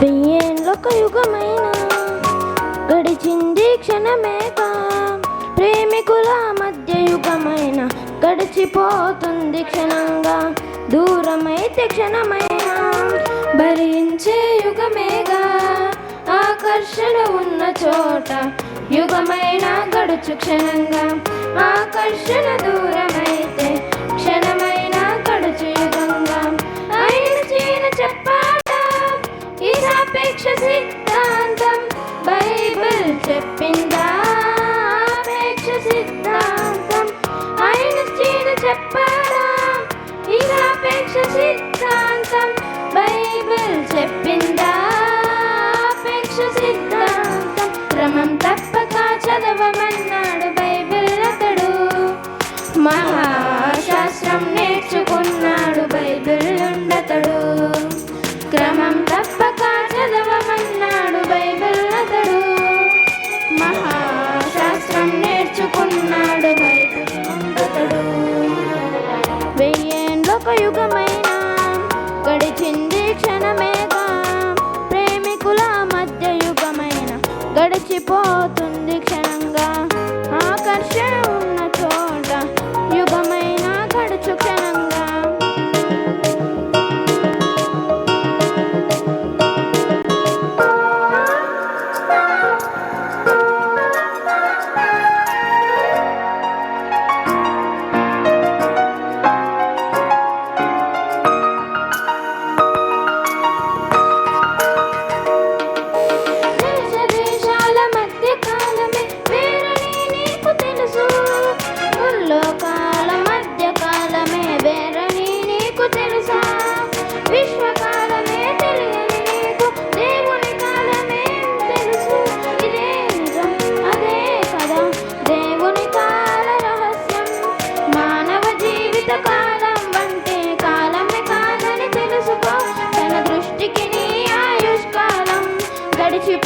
వెయ్యేళ్ళొక యుగమైన గడిచింది క్షణమేక ప్రేమికుల మధ్య యుగమైన గడిచిపోతుంది క్షణంగా. దూరమైతే క్షణమైన భరించే యుగమేగా. ఆకర్షణ ఉన్న చోట యుగమైన గడుచు క్షణంగా. ఆకర్షణ దూరమైతే చెప్పిందా? సిద్ధాంతం. ఆయన స్త్రీలు చెప్పారా సిద్ధాంతం. బైబిల్ చెప్పిందా? అపేక్ష క్రమం తప్పక చదవమన్నాడు బైబిల్ అతడు. మహా గడిచిపోతుంది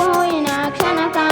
多な、なかなか